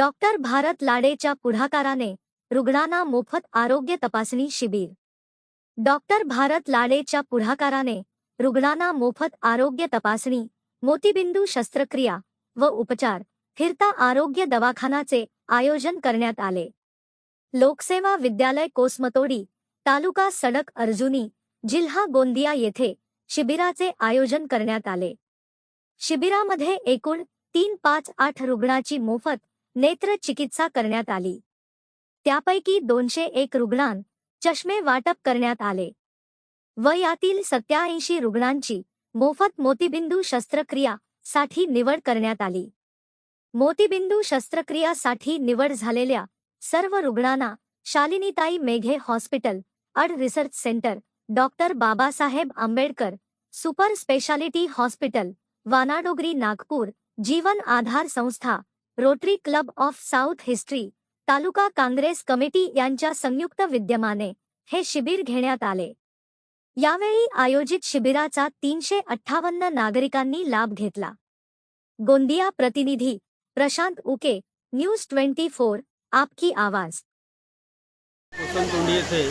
Doctor Bharat लाडेच्या पुढाकाराने रुग्णांना मोफत आरोग्य तपासणी शिबिर. डॉक्टर भारत लाडेच्या पुढाकाराने रुग्णांना मोफत आरोग्य तपासणी मोतीबिंदू शस्त्रक्रिया व उपचार फिरता आरोग्य दवाखानाचे आयोजन करण्यात आले. लोकसेवा विद्यालय कोसमतोडी तालुका सडक अर्जुनी जिल्हा गोंदिया येथे शिबिराचे आयोजन करण्यात आले. शिबिरामध्ये एकूण तीन पाच आठ रुग्णाची मोफत नेत्र चिकित्सा करण्यात आली. त्यापैकी दोनशे एक रुग्णां चष्मे वाटप करण्यात आले. व यातील सत्याऐंशी रुग्णांची मोफत मोतीबिंदू शस्त्रक्रिया साठी निवड करण्यात आली. मोतीबिंदू शस्त्रक्रियासाठी निवड झालेल्या सर्व रुग्णांना शालिनीताई Meghe hospital and research centre doctor Babasaheb Ambedkar super speciality hospital Wanadongri Nagpur Jeevan Aadhar Sanstha Rotary Club of South history taluka Congress committee यांच्या संयुक्त विद्यमाने हे शिबिर घेण्यात आले. यावेळी आयोजित शिबिराचा तीनशे अठ्ठावन्न नागरिकांनी लाभ घेतला. गोंदिया प्रतिनिधी Prashant Uke news twenty four आपकी आवाज. येथे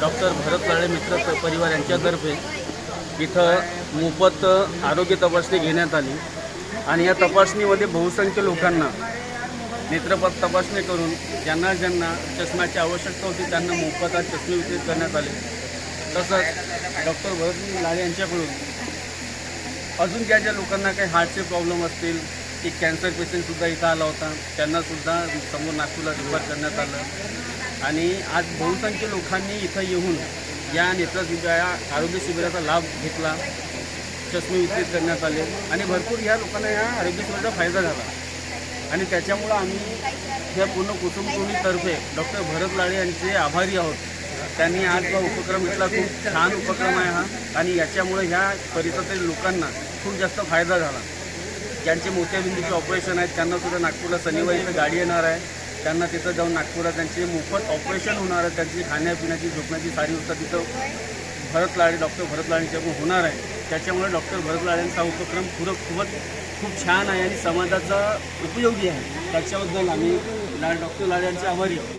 डॉक्टर भरत लाडे मित्र परिवार यांच्यातर्फे इथं मोफत आरोग्य तपासणी घेण्यात आली. आणि या तपासणीमध्ये बहुसंख्य लोकांना नेत्रपथ तपासणी करून ज्यांना ज्यांना चष्म्याची आवश्यकता होती त्यांना मोफत आज चष्मे वितरित करण्यात आले. तसंच डॉक्टर भरत लाडे यांच्याकडून अजून ज्या ज्या लोकांना काही हार्टचे प्रॉब्लेम असतील की कॅन्सर पेशंटसुद्धा इथं आला होता त्यांनासुद्धा समोर नागपूरला रिफर करण्यात आलं. आणि आज बहुसंख्य लोकांनी इथं येऊन या नेत्र शिबिरा या आरोग्य शिबिराचा लाभ घेतला. चष्मे वितरित करण्यात आले आणि भरपूर या लोकांना या आरोग्य शिबिराचा फायदा झाला. आणि त्याच्यामुळं आम्ही या पूर्ण कुटुंबतर्फे डॉक्टर भरत लाडे यांचे आभारी आहोत. त्यांनी आज हा उपक्रम घेतला. खूप छान उपक्रम आहे हा. आणि याच्यामुळे ह्या परिसरातील लोकांना खूप जास्त फायदा झाला. ज्यांचे मोत्याबिंदूचे ऑपरेशन आहेत त्यांना सुद्धा नागपूरला शनिवारी इथं गाडी येणार आहे. त्यांना तिथं जाऊन नागपुरात त्यांचे मोफत ऑपरेशन होणार आहे. त्यांची खाण्यापिण्याची झोपण्याची सारी व्यवस्था तिथं भरत लाडे डॉक्टर भरत लाडेंच्याकडून होणार आहे त्याच्यामुळे डॉक्टर भरत लाडेंचा उपक्रम पूरक खूपच खूप छान आहे आणि समाजाचा उपयोगी आहे. त्याच्याबद्दल आम्ही ला डॉक्टर लाड्यांचे आभारी आहोत.